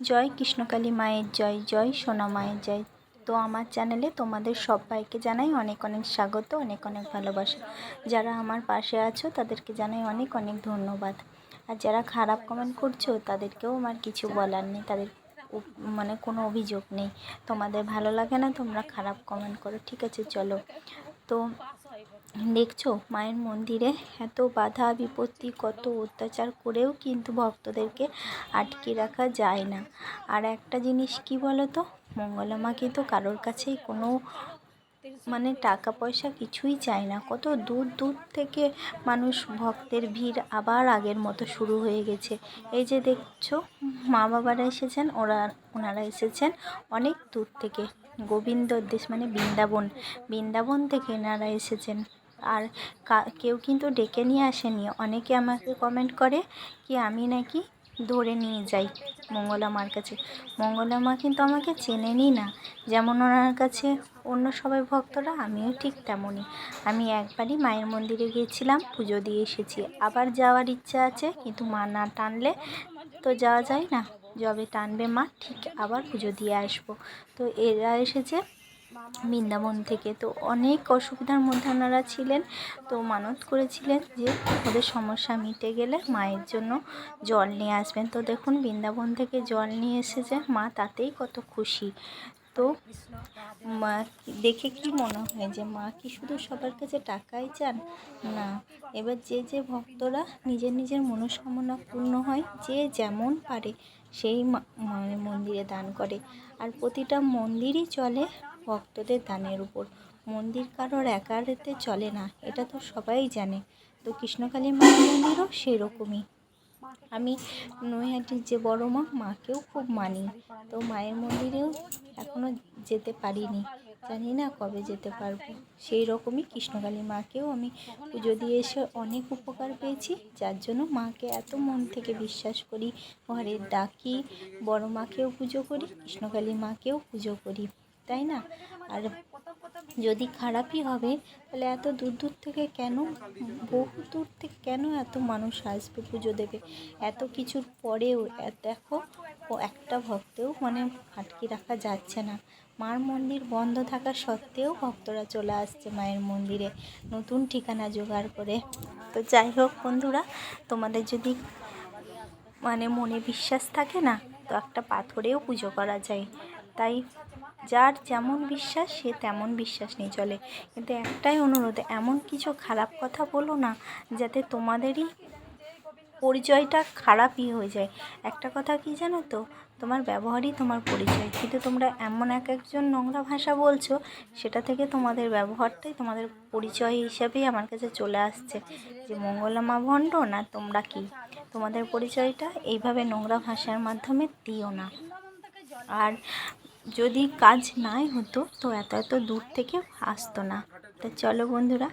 জয় কৃষ্ণকালী মায়ের জয় জয় সোনা মায়ের জয়। তো আমার চ্যানেলে তোমাদের সবাইকে জানাই অনেক অনেক স্বাগত, অনেক অনেক ভালোবাসা। যারা আমার পাশে আছো, তাদেরকে জানাই অনেক অনেক ধন্যবাদ। আর যারা খারাপ কমেন্ট করছ, তাদেরকেও আমার কিছু বলার নেই, তাদের মানে কোনো অভিযোগ নেই। তোমাদের ভালো লাগে না, তোমরা খারাপ কমেন্ট করো, ঠিক আছে, চলো। তো দেখছ, মায়ের মন্দিরে এত বাধা, বিপত্তি, কত অত্যাচার করেও কিন্তু ভক্তদেরকে আটকে রাখা যায় না। আর একটা জিনিস কি বলো তো মঙ্গলা মা কিন্তু কারোর কাছেই কোনো মানে টাকা পয়সা কিছুই চায় না। কত দূর দূর থেকে মানুষ ভক্তের ভিড় আবার আগের মতো শুরু হয়ে গেছে। এই যে দেখছ, মা বাবারা এসেছেন, ওরা, ওনারা এসেছেন অনেক দূর থেকে। গোবিন্দ দেশ মানে বৃন্দাবন বৃন্দাবন থেকে এনারা এসেছেন। আর কেউ কিন্তু ডেকে নিয়ে আসেনি। অনেকে আমাকে কমেন্ট করে কি আমি নাকি ধরে নিয়ে যাই মঙ্গলা মার কাছে। মঙ্গলা মা কিন্তু আমাকে চেনেনই না। যেমন ওনার কাছে অন্য সবাই ভক্তরা, আমিও ঠিক তেমনই। আমি একবারই মায়ের মন্দিরে গিয়েছিলাম, পুজো দিয়ে এসেছি। আবার যাওয়ার ইচ্ছা আছে, কিন্তু মা না টানলে তো যাওয়া যায় না। যবে টানবে মা, ঠিক আবার পুজো দিয়ে আসব। তো এরা এসেছে বৃন্দাবন থেকে। তো অনেক অসুবিধার মধ্যে ওনারা ছিলেন। তো মানত করেছিলেন যে ওদের সমস্যা মিটে গেলে মায়ের জন্য জল নিয়ে আসবেন। তো দেখুন, বৃন্দাবন থেকে জল নিয়ে এসেছে। মা তাতেই কত খুশি। তো মা দেখে কি মনে হয় যে মা কি শুধু সবার কাছে টাকাই চান? না, এবার যে যে ভক্তরা নিজের নিজের মনস্কামনা পূর্ণ হয়, যে যেমন পারে সেই মানে মন্দিরে দান করে। আর প্রতিটা মন্দিরই চলে ভক্তদের দানের উপর। মন্দির কারোর একারেতে চলে না, এটা তো সবাই জানে। তো কৃষ্ণকালী মায়ের মন্দিরও সেরকমই। আমি নৈহাটির যে বড় মা, মাকেও খুব মানি। তো মায়ের মন্দিরেও এখনও যেতে পারিনি। জানি না কবে যেতে পারব। সেই রকমই কৃষ্ণকালী মাকেও আমি পুজো দিয়ে এসে অনেক উপকার পেয়েছি। যার জন্য মাকে এত মন থেকে বিশ্বাস করি ঘরে ডাকি, বড় মাকেও পুজো করি, কৃষ্ণকালী মাকেও পুজো করি। তাই না? আর যদি খারাপই হবে, তাহলে এত দূর দূর থেকে কেন? বহু দূর থেকে কেন এত মানুষ আসবে পুজো দেবে? এত কিছুর পরেও দেখো, ও একটা ভক্তেও মানে আটকে রাখা যাচ্ছে না। মার মন্দির বন্ধ থাকা সত্ত্বেও ভক্তরা চলে আসছে মায়ের মন্দিরে। নতুন ঠিকানা জোগাড় করে। তো যাই হোক বন্ধুরা, তোমাদের যদি মানে মনে বিশ্বাস থাকে না, তো একটা পাথরেও পুজো করা যায়। তাই যার যেমন বিশ্বাস, সে তেমন বিশ্বাস নিয়ে চলে। কিন্তু একটাই অনুরোধ, এমন কিছু খারাপ কথা বলো না, যাতে তোমাদেরই পরিচয়টা খারাপই হয়ে যায়। একটা কথা কি জানো তো? তোমার ব্যবহারই তোমার পরিচয়। কিন্তু তোমরা এমন এক একজন নোংরা ভাষা বলছো, সেটা থেকে তোমাদের ব্যবহারটাই তোমাদের পরিচয় হিসাবেই আমার কাছে চলে আসছে। যে মঙ্গলা মা ভণ্ড না তোমরা কি? তোমাদের পরিচয়টা এইভাবে নোংরা ভাষার মাধ্যমে দিও না। আর যদি কাজ নাই হতো তো এত এত দূর থেকে আসতো না। তো চলো বন্ধুরা